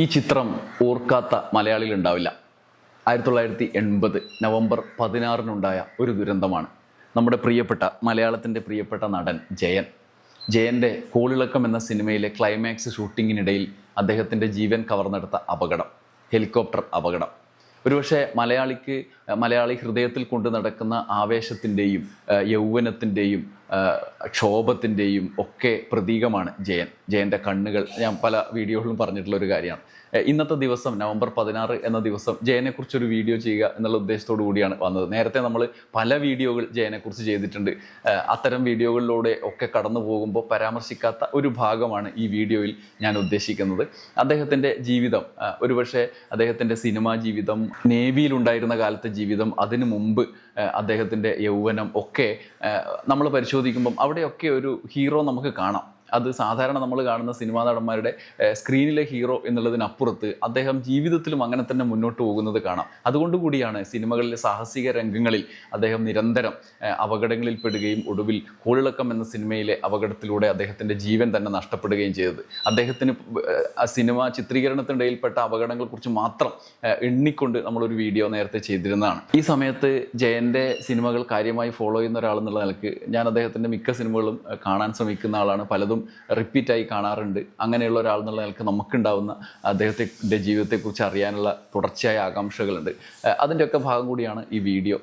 ഈ ചിത്രം ഓർക്കാത്ത മലയാളികൾ ഉണ്ടാവില്ല ആയിരത്തി തൊള്ളായിരത്തി എൺപത് നവംബർ പതിനാറിനുണ്ടായ ഒരു ദുരന്തമാണ്. നമ്മുടെ പ്രിയപ്പെട്ട മലയാളത്തിന്റെ പ്രിയപ്പെട്ട നടൻ ജയൻ. ജയന്റെ കോളിളക്കം എന്ന സിനിമയിലെ ക്ലൈമാക്സ് ഷൂട്ടിങ്ങിനിടയിൽ അദ്ദേഹത്തിന്റെ ജീവൻ കവർന്നെടുത്ത അപകടം ഹെലികോപ്റ്റർ അപകടം. ഒരുപക്ഷെ മലയാളിക്ക് മലയാളി ഹൃദയത്തിൽ കൊണ്ട് നടക്കുന്ന ആവേശത്തിന്റെയും യൗവനത്തിന്റെയും ക്ഷോഭത്തിന്റെയും ഒക്കെ പ്രതീകമാണ് ജയൻ. ജയന്റെ കണ്ണുകൾ. ഞാൻ പല വീഡിയോകളിലും പറഞ്ഞിട്ടുള്ള ഒരു കാര്യമാണ്. ഇന്നത്തെ ദിവസം നവംബർ പതിനാറ് എന്ന ദിവസം ജയനെക്കുറിച്ചൊരു വീഡിയോ ചെയ്യുക എന്നുള്ള ഉദ്ദേശത്തോടു കൂടിയാണ് വന്നത്. നേരത്തെ നമ്മൾ പല വീഡിയോകൾ ജയനെക്കുറിച്ച് ചെയ്തിട്ടുണ്ട്. അത്തരം വീഡിയോകളിലൂടെ ഒക്കെ കടന്നു പോകുമ്പോൾ പരാമർശിക്കാത്ത ഒരു ഭാഗമാണ് ഈ വീഡിയോയിൽ ഞാൻ ഉദ്ദേശിക്കുന്നത്. അദ്ദേഹത്തിന്റെ ജീവിതം ഒരുപക്ഷെ അദ്ദേഹത്തിന്റെ സിനിമാ ജീവിതം നേവിയിലുണ്ടായിരുന്ന കാലത്തെ ജീവിതം അതിനു മുമ്പ് അദ്ദേഹത്തിന്റെ യൗവനം ഒക്കെ നമ്മൾ പരിശോധിക്കുമ്പം അവിടെയൊക്കെ ഒരു ഹീറോ നമുക്ക് കാണാം. അത് സാധാരണ നമ്മൾ കാണുന്ന സിനിമാ നടന്മാരുടെ സ്ക്രീനിലെ ഹീറോ എന്നുള്ളതിനപ്പുറത്ത് അദ്ദേഹം ജീവിതത്തിലും അങ്ങനെ തന്നെ മുന്നോട്ട് പോകുന്നത് കാണാം. അതുകൊണ്ട് കൂടിയാണ് സിനിമകളിലെ സാഹസിക രംഗങ്ങളിൽ അദ്ദേഹം നിരന്തരം അപകടങ്ങളിൽ പെടുകയും ഒടുവിൽ കോളിളക്കം എന്ന സിനിമയിലെ അപകടത്തിലൂടെ അദ്ദേഹത്തിന്റെ ജീവൻ തന്നെ നഷ്ടപ്പെടുകയും ചെയ്തത്. അദ്ദേഹത്തിന് സിനിമ ചിത്രീകരണത്തിനിടയിൽപ്പെട്ട അപകടങ്ങളെക്കുറിച്ച് മാത്രം എണ്ണിക്കൊണ്ട് നമ്മളൊരു വീഡിയോ നേരത്തെ ചെയ്തിരുന്നതാണ്. ഈ സമയത്ത് ജയന്റെ സിനിമകൾ കാര്യമായി ഫോളോ ചെയ്യുന്ന ഒരാളെന്നുള്ള നിലയ്ക്ക് ഞാൻ അദ്ദേഹത്തിന്റെ മിക്ക സിനിമകളും കാണാൻ ശ്രമിക്കുന്ന ആളാണ്. പലതും റിപ്പീറ്റായി കാണാറുണ്ട്. അങ്ങനെയുള്ള ഒരാൾ എന്നുള്ള നിലയ്ക്ക് നമുക്കുണ്ടാവുന്ന അദ്ദേഹത്തിന്റെ ജീവിതത്തെക്കുറിച്ച് അറിയാനുള്ള തുടർച്ചയായ ആകാംക്ഷകളുണ്ട്. അതിന്റെയൊക്കെ ഭാഗം കൂടിയാണ് ഈ വീഡിയോ.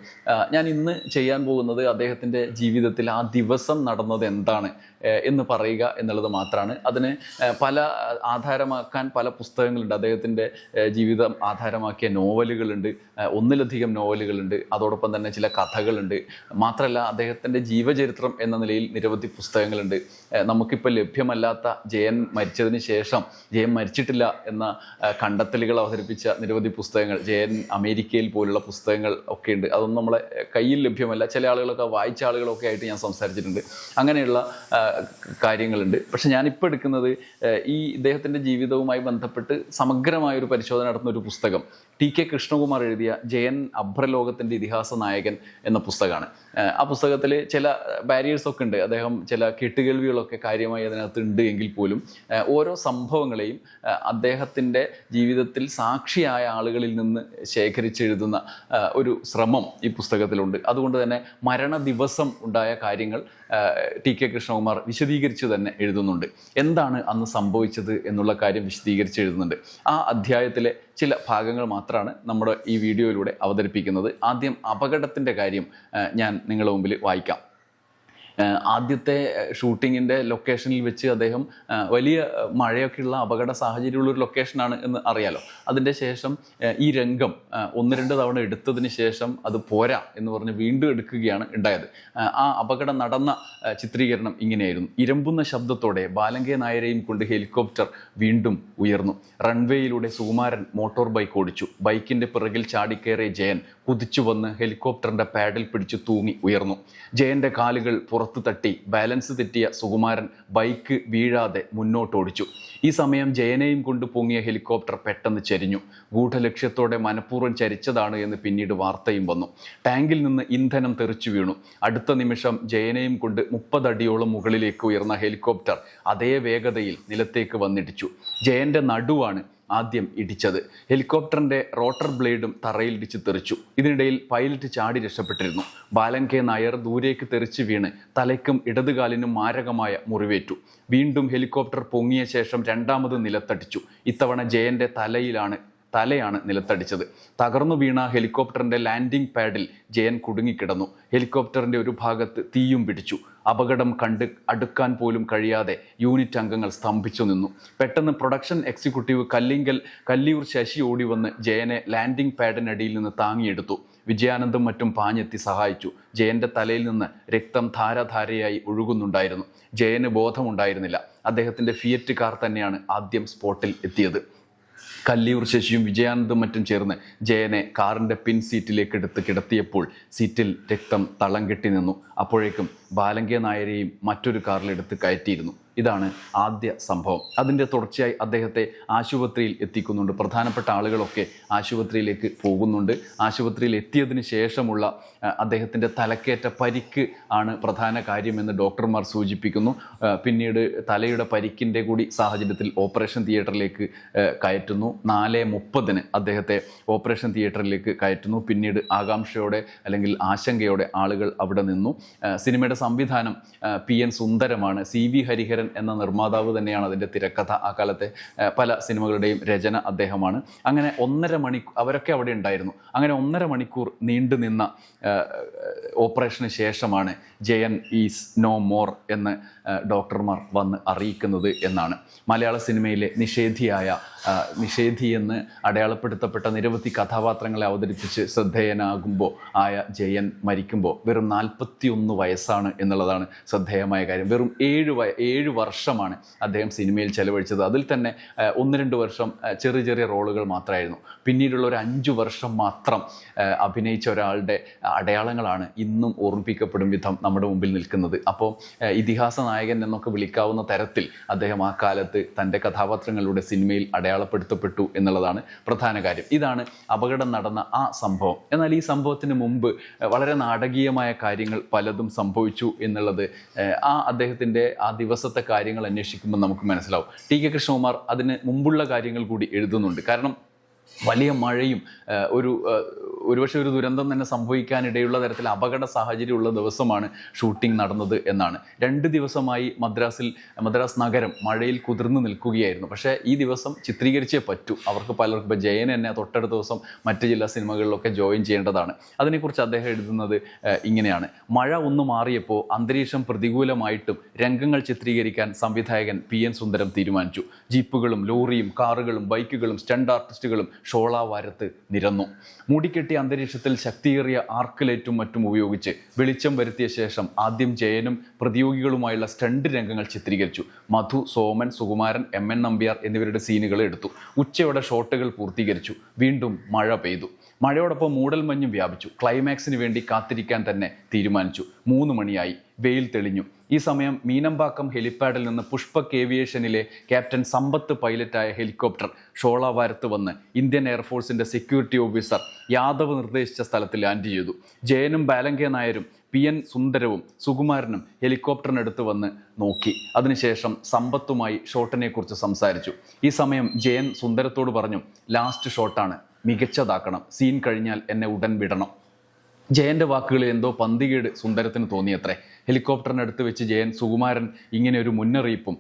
ഞാൻ ഇന്ന് ചെയ്യാൻ പോകുന്നത് അദ്ദേഹത്തിന്റെ ജീവിതത്തിൽ ആ ദിവസം നടന്നത് എന്താണ്? എന്ന് പറയുക എന്നുള്ളത് മാത്രമാണ് അതിന് പല ആധാരമാക്കാൻ പല പുസ്തകങ്ങളുണ്ട്. അദ്ദേഹത്തിന്റെ ജീവിതം ആധാരമാക്കിയ നോവലുകളുണ്ട്. ഒന്നിലധികം നോവലുകളുണ്ട്. അതോടൊപ്പം തന്നെ ചില കഥകളുണ്ട്. മാത്രമല്ല അദ്ദേഹത്തിന്റെ ജീവചരിത്രം എന്ന നിലയിൽ നിരവധി പുസ്തകങ്ങളുണ്ട്. നമുക്കിപ്പോൾ ലഭ്യമല്ലാത്ത ജയൻ മരിച്ചതിന് ശേഷം ജയൻ മരിച്ചിട്ടില്ല എന്ന കണ്ടെത്തലുകൾ അവതരിപ്പിച്ച നിരവധി പുസ്തകങ്ങൾ ജയൻ അമേരിക്കയിൽ പോലുള്ള പുസ്തകങ്ങൾ ഒക്കെ ഉണ്ട് അതൊന്നും നമ്മളെ കയ്യിൽ ലഭ്യമല്ല. ചില ആളുകളൊക്കെ വായിച്ച ആളുകളൊക്കെ ആയിട്ട് ഞാൻ സംസാരിച്ചിട്ടുണ്ട്. അങ്ങനെയുള്ള കാര്യങ്ങളുണ്ട്. പക്ഷെ ഞാനിപ്പോൾ എടുക്കുന്നത് ഈ ഇദ്ദേഹത്തിന്റെ ജീവിതവുമായി ബന്ധപ്പെട്ട് സമഗ്രമായ ഒരു പരിശോധന നടത്തുന്ന ഒരു പുസ്തകം. ടി കെ കൃഷ്ണകുമാർ എഴുതിയ ജയൻ അഭ്രലോകത്തിന്റെ ഇതിഹാസ നായകൻ എന്ന പുസ്തകമാണ്. ആ, പുസ്തകത്തിൽ ചില ബാരിയേഴ്സൊക്കെ ഉണ്ട്. അദ്ദേഹം ചില കെട്ടുകേൾവികളൊക്കെ കാര്യമായി അതിനകത്ത് ഉണ്ട് എങ്കിൽ പോലും ഓരോ സംഭവങ്ങളെയും അദ്ദേഹത്തിന്റെ ജീവിതത്തിൽ സാക്ഷിയായ ആളുകളിൽ നിന്ന് ശേഖരിച്ചെഴുതുന്ന ഒരു ശ്രമം ഈ പുസ്തകത്തിലുണ്ട്. അതുകൊണ്ട് തന്നെ മരണ ദിവസം ഉണ്ടായ കാര്യങ്ങൾ ടി കെ കൃഷ്ണകുമാർ വിശദീകരിച്ച് തന്നെ എഴുതുന്നുണ്ട്. എന്താണ് അന്ന് സംഭവിച്ചത് എന്നുള്ള കാര്യം വിശദീകരിച്ച് എഴുതുന്നുണ്ട്. ആ അധ്യായത്തിലെ ചില ഭാഗങ്ങൾ മാത്രമാണ് നമ്മുടെ ഈ വീഡിയോയിലൂടെ അവതരിപ്പിക്കുന്നത്. ആദ്യം അപകടത്തിന്റെ കാര്യം ഞാൻ നിങ്ങളുടെ മുമ്പിൽ വായിക്കാം. ആദ്യത്തെ ഷൂട്ടിങ്ങിന്റെ ലൊക്കേഷനിൽ വെച്ച് അദ്ദേഹം വലിയ മഴയൊക്കെയുള്ള അപകട സാഹചര്യമുള്ള ഒരു ലൊക്കേഷനാണ് എന്ന് അറിയാലോ. അതിന്റെ ശേഷം ഈ രംഗം ഒന്ന് രണ്ട് തവണ എടുത്തതിന് ശേഷം അത് പോരാ എന്ന് പറഞ്ഞ് വീണ്ടും എടുക്കുകയാണ് ഉണ്ടായത്. ആ അപകടം നടന്ന ചിത്രീകരണം ഇങ്ങനെയായിരുന്നു. ഇരമ്പുന്ന ശബ്ദത്തോടെ ബാലങ്കേ നായരെയും കൊണ്ട് ഹെലികോപ്റ്റർ വീണ്ടും ഉയർന്നു. റൺവേയിലൂടെ സുകുമാരൻ മോട്ടോർ ബൈക്ക് ഓടിച്ചു. ബൈക്കിന്റെ പിറകിൽ ചാടിക്കേറിയ ജയൻ കുതിച്ചു വന്ന് ഹെലികോപ്റ്ററിന്റെ പാഡിൽ പിടിച്ച് തൂങ്ങി ഉയർന്നു. ജയന്റെ കാലുകൾ പുറത്തു തട്ടി ബാലൻസ് തെറ്റിയ സുകുമാരൻ ബൈക്ക് വീഴാതെ മുന്നോട്ടോടിച്ചു. ഈ സമയം ജയനെയും കൊണ്ട് പൊങ്ങിയ ഹെലികോപ്റ്റർ പെട്ടെന്ന് ചരിഞ്ഞു. ഗൂഢലക്ഷ്യത്തോടെ മനഃപൂർവം ചരിച്ചതാണ് എന്ന് പിന്നീട് വാർത്തയും വന്നു. ടാങ്കിൽ നിന്ന് ഇന്ധനം തെറിച്ചു വീണു. അടുത്ത നിമിഷം ജയനെയും കൊണ്ട് മുപ്പതടിയോളം മുകളിലേക്ക് ഉയർന്ന ഹെലികോപ്റ്റർ അതേ വേഗതയിൽ നിലത്തേക്ക് വന്നിടിച്ചു. ജയന്റെ നടുവാണ് ആദ്യം ഇടിച്ചത്. ഹെലികോപ്റ്ററിന്റെ റോട്ടർ ബ്ലേഡും തറയിൽ ഇടിച്ച് തെറിച്ചു. ഇതിനിടയിൽ പൈലറ്റ് ചാടി രക്ഷപ്പെട്ടിരുന്നു. ബാലൻ കെ. നായർ ദൂരേക്ക് തെറിച്ച് വീണ് തലയ്ക്കും ഇടതുകാലിനും മാരകമായ മുറിവേറ്റു. വീണ്ടും ഹെലികോപ്റ്റർ പൊങ്ങിയ ശേഷം രണ്ടാമത് നിലത്തടിച്ചു. ഇത്തവണ ജയന്റെ തലയിലാണ് തലയാണ് നിലത്തടിച്ചത്. തകർന്നു വീണ ഹെലികോപ്റ്ററിന്റെ ലാൻഡിംഗ് പാഡിൽ ജയൻ കുടുങ്ങിക്കിടന്നു. ഹെലികോപ്റ്ററിന്റെ ഒരു ഭാഗത്ത് തീയും പിടിച്ചു. അപകടം കണ്ട് അടുക്കാൻ പോലും കഴിയാതെ യൂണിറ്റ് അംഗങ്ങൾ സ്തംഭിച്ചു നിന്നു. പെട്ടെന്ന് പ്രൊഡക്ഷൻ എക്സിക്യൂട്ടീവ് കല്ലിങ്കൽ കല്ലിയൂർ ശശി ഓടി വന്ന് ജയനെ ലാൻഡിംഗ് പാഡിനടിയിൽ നിന്ന് താങ്ങിയെടുത്തു. വിജയാനന്ദും മറ്റും പാഞ്ഞെത്തി സഹായിച്ചു. ജയന്റെ തലയിൽ നിന്ന് രക്തം ധാരാധാരയായി ഒഴുകുന്നുണ്ടായിരുന്നു. ജയന് ബോധമുണ്ടായിരുന്നില്ല. അദ്ദേഹത്തിന്റെ ഫിയറ്റ് കാർ തന്നെയാണ് ആദ്യം സ്പോട്ടിൽ എത്തിയത്. കല്ലിയൂർ ശശിയും വിജയാനന്ദും മറ്റും ചേർന്ന് ജയനെ കാറിന്റെ പിൻ സീറ്റിലേക്ക് എടുത്ത് കിടത്തിയപ്പോൾ സീറ്റിൽ രക്തം തളം കെട്ടി നിന്നു. അപ്പോഴേക്കും ബാലങ്കിയ നായരെയും മറ്റൊരു കാറിലെടുത്ത് കയറ്റിയിരുന്നു. ഇതാണ് ആദ്യ സംഭവം. അതിന്റെ തുടർച്ചയായി അദ്ദേഹത്തെ ആശുപത്രിയിൽ എത്തിക്കുന്നുണ്ട്. പ്രധാനപ്പെട്ട ആളുകളൊക്കെ ആശുപത്രിയിലേക്ക് പോകുന്നുണ്ട്. ആശുപത്രിയിൽ എത്തിയതിന് ശേഷമുള്ള അദ്ദേഹത്തിന്റെ തലക്കേറ്റ പരിക്ക് ആണ് പ്രധാന കാര്യമെന്ന് ഡോക്ടർമാർ സൂചിപ്പിക്കുന്നു. പിന്നീട് തലയുടെ പരിക്കിന്റെ കൂടി സാഹചര്യത്തിൽ ഓപ്പറേഷൻ തിയേറ്ററിലേക്ക് കയറ്റുന്നു. നാല് മുപ്പതിന് അദ്ദേഹത്തെ ഓപ്പറേഷൻ തിയേറ്ററിലേക്ക് കയറ്റുന്നു. പിന്നീട് ആകാംക്ഷയോടെ അല്ലെങ്കിൽ ആശങ്കയോടെ ആളുകൾ അവിടെ നിന്നു. സിനിമയുടെ സംവിധാനം പി എൻ സുന്ദരമാണ്. സി വി ഹരിഹരൻ എന്ന നിർമ്മാതാവ് തന്നെയാണ് അതിന്റെ തിരക്കഥ. ആ കാലത്തെ പല സിനിമകളുടെയും രചന അദ്ദേഹമാണ്. അങ്ങനെ ഒന്നര മണിക്കൂർ അവരൊക്കെ അവിടെ ഉണ്ടായിരുന്നു. അങ്ങനെ ഒന്നര മണിക്കൂർ നീണ്ടു നിന്ന ഓപ്പറേഷന് ശേഷമാണ് ജയൻ ഈസ് നോ മോർ എന്ന് ഡോക്ടർമാർ വന്ന് അറിയിക്കുന്നത് എന്നാണ്. മലയാള സിനിമയിലെ നിഷേധിയായ ആ, നിഷേധി എന്ന് അടയാളപ്പെടുത്തപ്പെട്ട നിരവധി കഥാപാത്രങ്ങളെ അവതരിപ്പിച്ച് ശ്രദ്ധേയനാകുമ്പോൾ ആയ ജയൻ മരിക്കുമ്പോൾ വെറും നാൽപ്പത്തിയൊന്ന് വയസ്സാണ് എന്നുള്ളതാണ് ശ്രദ്ധേയമായ കാര്യം. വെറും ഏഴ് വയ ഏഴ് വർഷമാണ് അദ്ദേഹം സിനിമയിൽ ചെലവഴിച്ചത്. അതിൽ തന്നെ ഒന്ന് രണ്ട് വർഷം ചെറിയ ചെറിയ റോളുകൾ മാത്രമായിരുന്നു. പിന്നീടുള്ള ഒരു അഞ്ച് വർഷം മാത്രം അഭിനയിച്ച ഒരാളുടെ അടയാളങ്ങളാണ് ഇന്നും ഓർമ്മിപ്പിക്കപ്പെടും വിധം നമ്മുടെ മുമ്പിൽ നിൽക്കുന്നത്. അപ്പോൾ ഇതിഹാസ നായകൻ എന്നൊക്കെ വിളിക്കാവുന്ന തരത്തിൽ അദ്ദേഹം ആ കാലത്ത് തന്റെ കഥാപാത്രങ്ങളുടെ സിനിമയിൽ അടയാളപ്പെടുത്തപ്പെട്ടു എന്നുള്ളതാണ് പ്രധാന കാര്യം. ഇതാണ് അപകടം നടന്ന ആ സംഭവം. എന്നാൽ ഈ സംഭവത്തിന് മുമ്പ് വളരെ നാടകീയമായ കാര്യങ്ങൾ പലതും സംഭവിച്ചു എന്നുള്ളത് ആ അദ്ദേഹത്തിന്റെ ആ ദിവസത്തെ കാര്യങ്ങൾ അന്വേഷിക്കുമ്പോൾ നമുക്ക് മനസ്സിലാവും. ടി കെ കൃഷ്ണകുമാർ അതിന് മുമ്പുള്ള കാര്യങ്ങൾ കൂടി എഴുതുന്നുണ്ട്. കാരണം വലിയ മഴയും ഒരു ഒരുപക്ഷെ ഒരു ദുരന്തം തന്നെ സംഭവിക്കാനിടയുള്ള തരത്തിൽ അപകട സാഹചര്യമുള്ള ദിവസമാണ് ഷൂട്ടിംഗ് നടന്നത് എന്നാണ്. രണ്ട് ദിവസമായി മദ്രാസിൽ മദ്രാസ് നഗരം മഴയിൽ കുതിർന്നു നിൽക്കുകയായിരുന്നു. പക്ഷേ ഈ ദിവസം ചിത്രീകരിച്ചേ പറ്റൂ. അവർക്ക് പലർക്കും ഇപ്പോൾ ജയൻ എന്നെ തൊട്ടടുത്ത ദിവസം മറ്റ് ജില്ലാ സിനിമകളിലൊക്കെ ജോയിൻ ചെയ്യേണ്ടതാണ്. അതിനെക്കുറിച്ച് അദ്ദേഹം എഴുതുന്നത് ഇങ്ങനെയാണ്. മഴ ഒന്ന് മാറിയപ്പോൾ അന്തരീക്ഷം പ്രതികൂലമായിട്ടും രംഗങ്ങൾ ചിത്രീകരിക്കാൻ സംവിധായകൻ പി എൻ സുന്ദരം തീരുമാനിച്ചു. ജീപ്പുകളും ലോറിയും കാറുകളും ബൈക്കുകളും സ്റ്റണ്ട് ആർട്ടിസ്റ്റുകളും ഷോളാവാരത്ത് നിരന്നു. മൂടിക്കെട്ടിയ അന്തരീക്ഷത്തിൽ ശക്തിയേറിയ ആർക്കിലേറ്റും മറ്റും ഉപയോഗിച്ച് വെളിച്ചം വരുത്തിയ ശേഷം ആദ്യം ജയനും പ്രതിയോഗികളുമായുള്ള സ്റ്റണ്ട് രംഗങ്ങൾ ചിത്രീകരിച്ചു. മധു സോമൻ സുകുമാരൻ എം എൻ നമ്പ്യാർ എന്നിവരുടെ സീനുകൾ എടുത്തു. ഉച്ചയോടെ ഷോട്ടുകൾ പൂർത്തീകരിച്ചു. വീണ്ടും മഴ പെയ്തു. മഴയോടൊപ്പം മൂടൽമഞ്ഞും വ്യാപിച്ചു. ക്ലൈമാക്സിന് വേണ്ടി കാത്തിരിക്കാൻ തന്നെ തീരുമാനിച്ചു. മൂന്ന് മണിയായി. വെയിൽ തെളിഞ്ഞു. ഈ സമയം മീനമ്പാക്കം ഹെലിപ്പാഡിൽ നിന്ന് പുഷ്പക് ഏവിയേഷനിലെ ക്യാപ്റ്റൻ സമ്പത്ത് പൈലറ്റായ ഹെലികോപ്റ്റർ ഷോളാവാരത്ത് വന്ന് ഇന്ത്യൻ എയർഫോഴ്സിന്റെ സെക്യൂരിറ്റി ഓഫീസർ യാദവ് നിർദ്ദേശിച്ച സ്ഥലത്ത് ലാൻഡ് ചെയ്തു. ജയനും ബാലങ്കെ നായരും പി എൻ സുന്ദരവും സുകുമാരനും ഹെലികോപ്റ്ററിനടുത്ത് വന്ന് നോക്കി. അതിനുശേഷം സമ്പത്തുമായി ഷോട്ടിനെക്കുറിച്ച് സംസാരിച്ചു. ഈ സമയം ജയൻ സുന്ദരത്തോട് പറഞ്ഞു ലാസ്റ്റ് ഷോട്ടാണ്. മികച്ചതാക്കണം. സീൻ കഴിഞ്ഞാൽ എന്നെ ഉടൻ വിടണം. ജയന്റെ വാക്കുകളിൽ എന്തോ പന്തികേട് സുന്ദരത്തിന് തോന്നിയത്രേ. ഹെലികോപ്റ്ററിനടുത്ത് വെച്ച് ജയൻ സുകുമാരൻ ഇങ്ങനെ ഒരു മുന്നറിയിപ്പും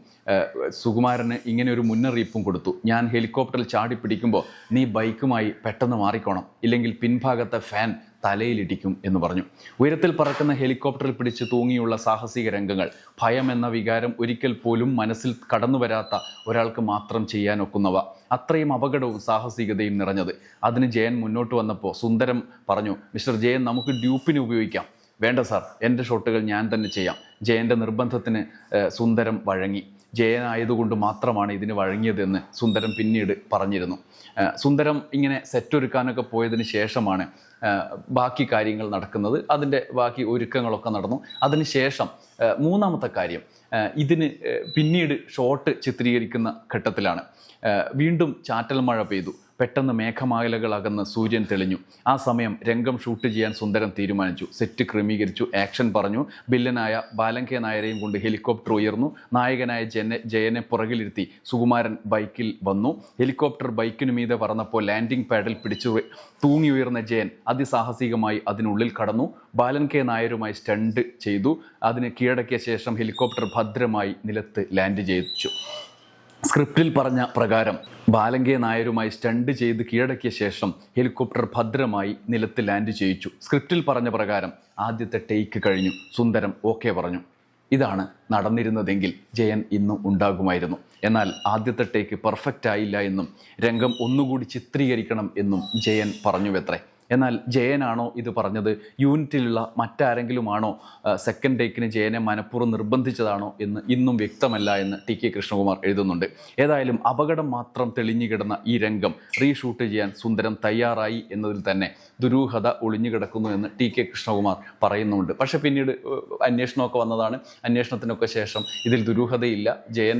സുകുമാരന് ഇങ്ങനെ ഒരു മുന്നറിയിപ്പും കൊടുത്തു. ഞാൻ ഹെലികോപ്റ്ററിൽ ചാടി പിടിക്കുമ്പോൾ നീ ബൈക്കുമായി പെട്ടെന്ന് മാറിക്കോണം. ഇല്ലെങ്കിൽ പിൻഭാഗത്തെ ഫാൻ തലയിലിടിക്കും എന്ന് പറഞ്ഞു. ഉയരത്തിൽ പറക്കുന്ന ഹെലികോപ്റ്ററിൽ പിടിച്ച് തൂങ്ങിയുള്ള സാഹസിക രംഗങ്ങൾ ഭയം എന്ന വികാരം ഒരിക്കൽ പോലും മനസ്സിൽ കടന്നു വരാത്ത ഒരാൾക്ക് മാത്രം ചെയ്യാനൊക്കുന്നവ. അത്രയും അപകടവും സാഹസികതയും നിറഞ്ഞത്. അതിന് ജയൻ മുന്നോട്ട് വന്നപ്പോൾ സുന്ദരം പറഞ്ഞു മിസ്റ്റർ ജയൻ നമുക്ക് ഡ്യൂപ്പിന് ഉപയോഗിക്കാം. വേണ്ട സാർ എന്റെ ഷോട്ടുകൾ ഞാൻ തന്നെ ചെയ്യാം. ജയന്റെ നിർബന്ധത്തിന് സുന്ദരം വഴങ്ങി. ജയനായതുകൊണ്ട് മാത്രമാണ് ഇതിന് വഴങ്ങിയതെന്ന് സുന്ദരം പിന്നീട് പറഞ്ഞിരുന്നു. സുന്ദരം ഇങ്ങനെ സെറ്റ് ഒരുക്കാനൊക്കെ പോയതിന് ശേഷമാണ് ബാക്കി കാര്യങ്ങൾ നടക്കുന്നത്. അതിന്റെ ബാക്കി ഒരുക്കങ്ങളൊക്കെ നടന്നു. അതിന് ശേഷം മൂന്നാമത്തെ കാര്യം ഇതിന് പിന്നീട് ഷോട്ട് ചിത്രീകരിക്കുന്ന ഘട്ടത്തിലാണ്. വീണ്ടും ചാറ്റൽ മഴ പെയ്തു. പെട്ടെന്ന് മേഘമാലകൾ അകന്ന് സൂര്യൻ തെളിഞ്ഞു. ആ സമയം രംഗം ഷൂട്ട് ചെയ്യാൻ സുന്ദരം തീരുമാനിച്ചു. സെറ്റ് ക്രമീകരിച്ചു. ആക്ഷൻ പറഞ്ഞു. ബില്ലനായ ബാലങ്കെ നായരെയും കൊണ്ട് ഹെലികോപ്റ്റർ ഉയർന്നു. നായകനായ ജന ജയനെ പുറകിലിരുത്തി സുകുമാരൻ ബൈക്കിൽ വന്നു. ഹെലികോപ്റ്റർ ബൈക്കിനു മീതെ പറന്നപ്പോൾ ലാൻഡിംഗ് പാഡിൽ പിടിച്ചു ഉയ- തൂങ്ങി ഉയർന്ന ജയൻ അതിസാഹസികമായി അതിനുള്ളിൽ കടന്നു. ബാലൻ കെ നായരുമായി സ്റ്റണ്ട് ചെയ്തു. അതിന് കീഴടക്കിയ ശേഷം ഹെലികോപ്റ്റർ ഭദ്രമായി നിലത്ത് ലാൻഡ് ചെയ്യിച്ചു സ്ക്രിപ്റ്റിൽ പറഞ്ഞ പ്രകാരം ബാലങ്കെ നായരുമായി സ്റ്റണ്ട് ചെയ്ത് കീഴടക്കിയ ശേഷം ഹെലികോപ്റ്റർ ഭദ്രമായി നിലത്ത് ലാൻഡ് ചെയ്യിച്ചു. സ്ക്രിപ്റ്റിൽ പറഞ്ഞ പ്രകാരം ആദ്യത്തെ ടേക്ക് കഴിഞ്ഞു. സുന്ദരം ഓക്കെ പറഞ്ഞു. ഇതാണ് നടന്നിരുന്നതെങ്കിൽ ജയൻ ഇന്നും ഉണ്ടാകുമായിരുന്നു. എന്നാൽ ആദ്യത്തെ ടേക്ക് പെർഫെക്റ്റ് ആയില്ല എന്നും രംഗം ഒന്നുകൂടി ചിത്രീകരിക്കണം എന്നും ജയൻ പറഞ്ഞുവെത്രേ. എന്നാൽ ജയനാണോ ഇത് പറഞ്ഞത്? യൂണിറ്റിലുള്ള മറ്റാരെങ്കിലുമാണോ സെക്കൻഡ് ടേക്കിന് ജയനെ മനഃപൂർവം നിർബന്ധിച്ചതാണോ എന്ന് ഇന്നും വ്യക്തമല്ല എന്ന് ടി കെ കൃഷ്ണകുമാർ എഴുതുന്നുണ്ട്. ഏതായാലും അപകടം മാത്രം തെളിഞ്ഞു കിടന്ന ഈ രംഗം റീഷൂട്ട് ചെയ്യാൻ സുന്ദരം തയ്യാറായി എന്നതിൽ തന്നെ ദുരൂഹത ഒളിഞ്ഞു കിടക്കുന്നു എന്ന് ടി കെ കൃഷ്ണകുമാർ പറയുന്നുണ്ട് പക്ഷേ പിന്നീട് അന്വേഷണമൊക്കെ വന്നതാണ്. അന്വേഷണത്തിനൊക്കെ ശേഷം ഇതിൽ ദുരൂഹതയില്ല. ജയൻ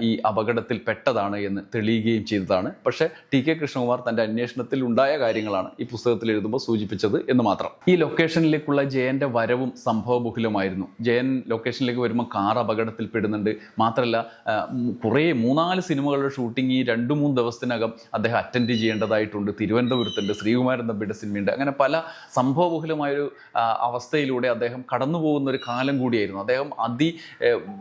ഈ അപകടത്തിൽ പെട്ടതാണ് എന്ന് തെളിയുകയും ചെയ്തതാണ്. പക്ഷേ ടി കെ കൃഷ്ണകുമാർ തന്റെ അന്വേഷണത്തിൽ ഉണ്ടായ കാര്യങ്ങളാണ് ഈ പുസ്തകത്തിൽ എഴുതുമ്പോൾ സൂചിപ്പിച്ചത് എന്ന് മാത്രം. ഈ ലൊക്കേഷനിലേക്കുള്ള ജയന്റെ വരവും സംഭവബഹുലമായിരുന്നു. ജയൻ ലൊക്കേഷനിലേക്ക് വരുമ്പോൾ കാർ അപകടത്തിൽ പെടുന്നുണ്ട്. മാത്രമല്ല കുറേ മൂന്നാൽ സിനിമകളുടെ ഷൂട്ടിംഗ് ഈ രണ്ട് മൂന്ന് ദിവസത്തിനകം അദ്ദേഹം അറ്റൻഡ് ചെയ്യേണ്ടതായിട്ടുണ്ട്. തിരുവനന്തപുരത്തുണ്ട് ശ്രീകുമാരൻ തമ്പിയുടെ സിനിമയുണ്ട്. അങ്ങനെ പല സംഭവബഹുലമായൊരു അവസ്ഥയിലൂടെ അദ്ദേഹം കടന്നു പോകുന്ന ഒരു കാലം കൂടിയായിരുന്നു. അദ്ദേഹം അതി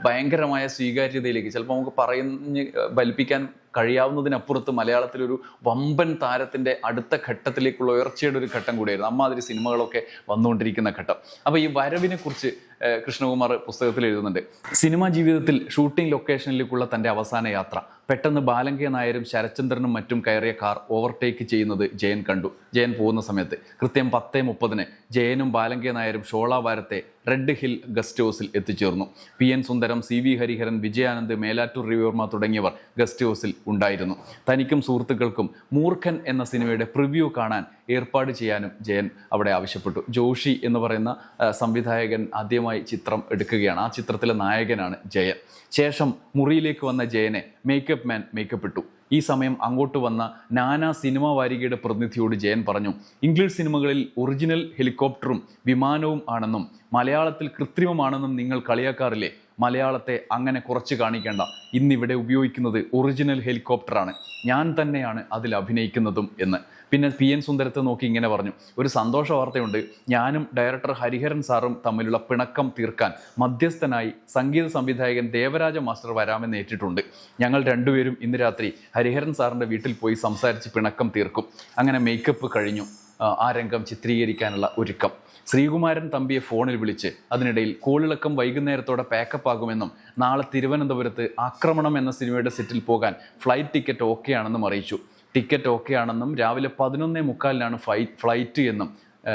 ഭയങ്കരമായ സ്വീകാര്യതയിലേക്ക് ചിലപ്പോൾ നമുക്ക് പറയുന്ന ബലിപ്പിക്കാൻ കഴിയാവുന്നതിനപ്പുറത്ത് മലയാളത്തിലൊരു വമ്പൻ താരത്തിന്റെ അടുത്ത ഘട്ടത്തിലേക്കുള്ള ഉയർച്ചയുടെ ഒരു ഘട്ടം കൂടിയായിരുന്നു. അമ്മാതിരി സിനിമകളൊക്കെ വന്നുകൊണ്ടിരിക്കുന്ന ഘട്ടം. അപ്പോൾ ഈ വരവിനെ കുറിച്ച് ഏഹ്, കൃഷ്ണകുമാർ പുസ്തകത്തിൽ എഴുതുന്നുണ്ട്. സിനിമാ ജീവിതത്തിൽ ഷൂട്ടിംഗ് ലൊക്കേഷനിലേക്കുള്ള തന്റെ അവസാന യാത്ര. പെട്ടെന്ന് ബാലങ്കെ നായരും ശരചന്ദ്രനും മറ്റും കയറിയ കാർ ഓവർടേക്ക് ചെയ്യുന്നത് ജയൻ കണ്ടു. ജയൻ പോകുന്ന സമയത്ത് കൃത്യം പത്തേ മുപ്പതിന് ജയനും ബാലങ്കെ നായരും ഷോളാവാരത്തെ റെഡ് ഹിൽ ഗസ്റ്റ് ഹൗസിൽ എത്തിച്ചേർന്നു. P N Sundaram C V Hariharan Vijayanand Melattur Ravivarma തുടങ്ങിയവർ ഗസ്റ്റ് ഹൗസിൽ ഉണ്ടായിരുന്നു. തനിക്കും സുഹൃത്തുക്കൾക്കും മൂർഖൻ എന്ന സിനിമയുടെ പ്രിവ്യൂ കാണാൻ ഏർപ്പാട് ചെയ്യാനും ജയൻ അവിടെ ആവശ്യപ്പെട്ടു. ജോഷി എന്ന് പറയുന്ന സംവിധായകൻ സംവിധായകൻ ആദ്യമായി ചിത്രം എടുക്കുകയാണ്. ആ ചിത്രത്തിലെ നായകനാണ് ജയൻ. ശേഷം മുറിയിലേക്ക് വന്ന ജയനെ മേക്കപ്പ് മാൻ മേക്കപ്പ് ഇട്ടു. ഈ സമയം അങ്ങോട്ട് വന്ന നാനാ സിനിമാ വാരികയുടെ പ്രതിനിധിയോട് ജയൻ പറഞ്ഞു ഇംഗ്ലീഷ് സിനിമകളിൽ ഒറിജിനൽ ഹെലികോപ്റ്ററും വിമാനവും ആണെന്നും മലയാളത്തിൽ കൃത്രിമമാണെന്നും നിങ്ങൾ കളിയാക്കാറില്ലേ? മലയാളത്തെ അങ്ങനെ കുറച്ച് കാണിക്കേണ്ട. ഇന്നിവിടെ ഉപയോഗിക്കുന്നത് ഒറിജിനൽ ഹെലികോപ്റ്ററാണ് ഞാൻ തന്നെയാണ് അതിൽ അഭിനയിക്കുന്നതും എന്ന്. പിന്നെ പി എൻ സുന്ദരത്തെ നോക്കി ഇങ്ങനെ പറഞ്ഞു. ഒരു സന്തോഷ വാർത്തയുണ്ട്. ഞാനും ഡയറക്ടർ ഹരിഹരൻ സാറും തമ്മിലുള്ള പിണക്കം തീർക്കാൻ മധ്യസ്ഥനായി സംഗീത സംവിധായകൻ ദേവരാജ മാസ്റ്റർ വരാമെന്ന് ഏറ്റിട്ടുണ്ട്. ഞങ്ങൾ രണ്ടുപേരും ഇന്ന് രാത്രി ഹരിഹരൻ സാറിന്റെ വീട്ടിൽ പോയി സംസാരിച്ച് പിണക്കം തീർക്കും. അങ്ങനെ മേക്കപ്പ് കഴിഞ്ഞു. ആ, രംഗം ചിത്രീകരിക്കാനുള്ള ഒരുക്കം. ശ്രീകുമാരൻ തമ്പിയെ ഫോണിൽ വിളിച്ച് അതിനിടയിൽ കോളിളക്കം വൈകുന്നേരത്തോടെ പാക്കപ്പ് ആകുമെന്നും നാളെ തിരുവനന്തപുരത്ത് ആക്രമണം എന്ന സിനിമയുടെ സെറ്റിൽ പോകാൻ ഫ്ലൈറ്റ് ടിക്കറ്റ് ഓക്കെ ആണെന്നും അറിയിച്ചു. ടിക്കറ്റ് ഓക്കെ ആണെന്നും രാവിലെ പതിനൊന്നേ മുക്കാലിനാണ് ഫ്ലൈ ഫ്ലൈറ്റ് എന്നും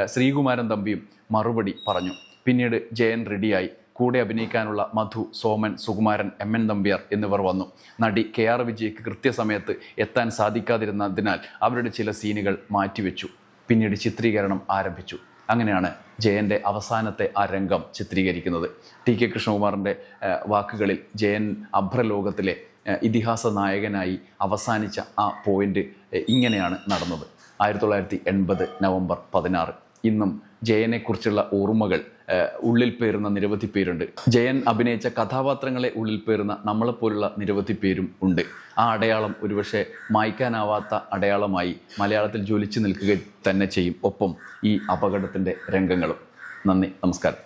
ശ്രീകുമാരൻ തമ്പിയും മറുപടി പറഞ്ഞു. പിന്നീട് ജയൻ റെഡിയായി. കൂടെ അഭിനയിക്കാനുള്ള മധു സോമൻ സുകുമാരൻ എം എൻ നമ്പ്യാർ എന്നിവർ വന്നു. നടി കെ ആർ വിജയ്ക്ക് കൃത്യസമയത്ത് എത്താൻ സാധിക്കാതിരുന്നതിനാൽ അവരുടെ ചില സീനുകൾ മാറ്റിവെച്ചു. പിന്നീട് ചിത്രീകരണം ആരംഭിച്ചു. അങ്ങനെയാണ് ജയന്റെ അവസാനത്തെ ആ രംഗം ചിത്രീകരിക്കുന്നത്. ടി കെ കൃഷ്ണകുമാറിന്റെ വാക്കുകളിൽ ജയൻ അഭ്രലോകത്തിലെ ഇതിഹാസ നായകനായി അവസാനിച്ച ആ പോയിന്റ് ഇങ്ങനെയാണ് നടന്നത്. ആയിരത്തി തൊള്ളായിരത്തി എൺപത് നവംബർ പതിനാറ്. ഇന്നും ജയനെക്കുറിച്ചുള്ള ഓർമ്മകൾ ഉള്ളിൽ പേരുന്ന നിരവധി പേരുണ്ട്. ജയൻ അഭിനയിച്ച കഥാപാത്രങ്ങളെ ഉള്ളിൽ പേരുന്ന നമ്മളെപ്പോലുള്ള നിരവധി പേരും ഉണ്ട്. ആ അടയാളം ഒരുപക്ഷെ മായ്ക്കാനാവാത്ത അടയാളമായി മലയാളത്തിൽ ജ്വലിച്ചു നിൽക്കുക തന്നെ ചെയ്യും. ഒപ്പം ഈ അപകടത്തിന്റെ രംഗങ്ങളും. നന്ദി നമസ്കാരം.